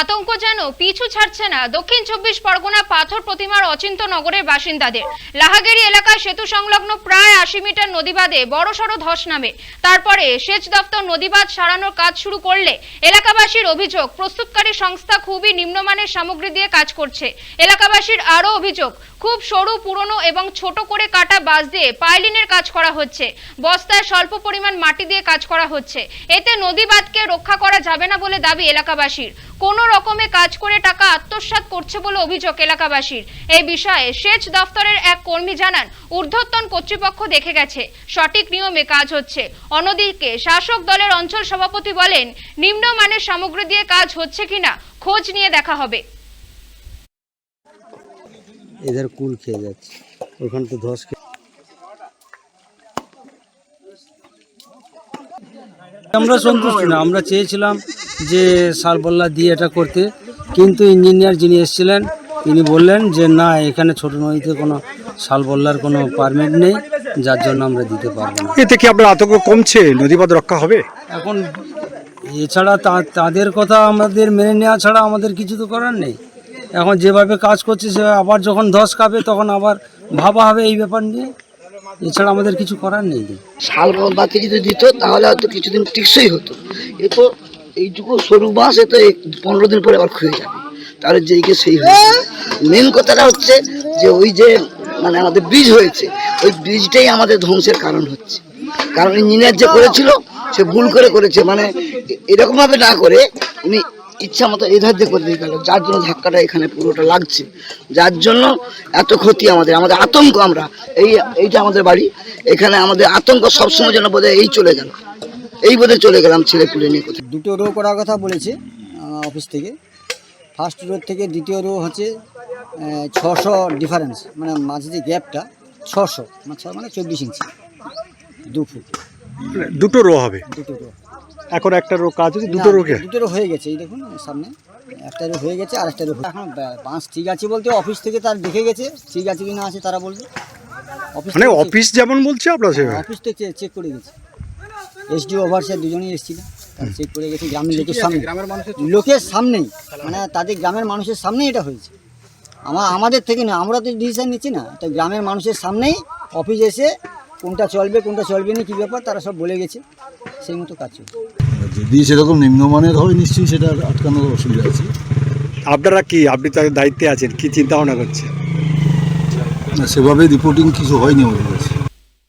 আতঙ্ক যেন পিছু ছাড়ছে না। দক্ষিণ চব্বিশ পরগনা পাথর প্রতিমার অচিন্ত নগরের বাসিন্দাদের। লাহাগেরি এলাকায় সেতু সংলগ্ন প্রায় আশি মিটার নদীবাদে বড়সড় ধস নামে। তারপরে সেচ দপ্তর নদীবাদ সারানোর কাজ শুরু করলে এলাকাবাসীর অভিযোগ, প্রস্তুতকারী সংস্থা খুবই নিম্নমানের সামগ্রী দিয়ে কাজ করছে। এলাকাবাসীর আরও অভিযোগ, খুব সরু, পুরনো এবং ছোট করে কাটা বাঁশ দিয়ে পাইলিনের কাজ করা হচ্ছে। বস্তায় স্বল্প পরিমাণ মাটি দিয়ে কাজ করা হচ্ছে। এতে নদীবাদকে রক্ষা করা যাবে না বলে দাবি এলাকাবাসীর। কোনো রকমে কাজ করে টাকা আত্মসাৎ করছে বলে অভিযোগ এলাকাবাসীর। এই বিষয়ে সেচ দফতরের এক কর্মী জানান, ঊর্ধ্বতন কর্তৃপক্ষ দেখে গেছে। সঠিক নিয়মে কাজ হচ্ছে। অন্যদিকে শাসক দলের অঞ্চল সভাপতি বলেন, নিম্নমানের সামগ্রী দিয়ে কাজ হচ্ছে কিনা, খোঁজ নিয়ে দেখা হবে। এদের কুল খেয়ে যাচ্ছে। তো ধস আমরা সন্তুষ্ট না আমরা চেয়েছিলাম যে সালবল্লা দিয়ে এটা করতে কিন্তু ইঞ্জিনিয়ার যিনি এসেছিলেন তিনি বললেন যে না এখানে ছোট নদীতে কোনো শালবল্লার কোনো পারমিট নেই যার জন্য আমরা দিতে পারব না। এতে কি আপনার আতঙ্ক কমছে? নদীপথ রক্ষা হবে? এখন এছাড়া তা- তাদের কথা আমাদের মেনে নেওয়া ছাড়া আমাদের কিছু তো করার নেই। এখন যেভাবে কাজ করছে সে আবার যখন ধস খাবে তখন আবার ভাবা হবে এই ব্যাপার নিয়ে। এছাড়া আমাদের কিছু করার নেই শাল বাতি যদি দিত, তাহলে হয়তো কিছুদিন টিকসই হতো। এ তো এইটুকু সরু বাঁশ, এ তো পনেরো দিন পরে আবার খুঁয়ে যাবে। তাহলে যেইকে সেই মেন কথাটা হচ্ছে যে ওই যে মানে আমাদের ব্রিজ হয়েছে, ওই ব্রিজটাই আমাদের ধ্বংসের কারণ হচ্ছে। কারণ ইঞ্জিনিয়ার যে করেছিল, সে ভুল করে করেছে। মানে এরকম ভাবে না করে, উনি ইচ্ছা মতো এই ধার দিয়ে করে দিয়ে গেল। যার জন্য ধাক্কাটা এখানে পুরোটা লাগছে। যার জন্য এত ক্ষতি আমাদের আমাদের আতঙ্ক আমরা। এই, এইটা আমাদের বাড়ি। এখানে আমাদের আতঙ্ক সবসময় যেন বোধহয় এই চলে গেল। এই বোধহয় চলে গেলাম ছেলে পুলে নিয়ে কোথায়। দুটো রো করার কথা বলেছে অফিস থেকে। ফার্স্ট রো থেকে দ্বিতীয় রো হচ্ছে ছশো ডিফারেন্স মানে মাঝে যে গ্যাপটা ছশো মানে ছ মানে চব্বিশ ইঞ্চি দু ফুট দুটো রো হবে। দুটো রো এখন একটা রো কাজ হচ্ছে দুটো রোকে দুটো রো হয়ে গেছে এই দেখুন সামনে। একটা রো হয়ে গেছে আর একটা রো এখন বাঁশ ঠিক আছে বলতে অফিস থেকে তার দেখে গেছে ঠিক আছে কি না আছে তারা বলবে। অফিস মানে অফিস যেমন বলছে আপনার সেভাবে। অফিস থেকে চেক করে গেছে। এসডিও ওভারসিয়ার দুজনেই এসেছিল চেক করে গেছে গ্রামের লোকের সামনে। লোকের সামনেই মানে তাদের গ্রামের মানুষের সামনেই এটা হয়েছে। আমার আমাদের থেকে না আমরা তো ডিসিশন নিচ্ছি না এটা গ্রামের মানুষের সামনেই অফিস এসে কোনটা চলবে কোনটা চলবে না কী ব্যাপার তারা সব বলে গেছে। সেই মতো কাজ চলছে। যদি সেরকম নিম্নমানের হয় নিশ্চয়ই সেটা আটকানোর অসুবিধা আছে। আপনারা কি আপনি তার দায়িত্বে আছেন কি চিন্তা ভাবনা করছেন? না, সেভাবে রিপোর্টিং কিছু হয়নি আমাদের কাছে।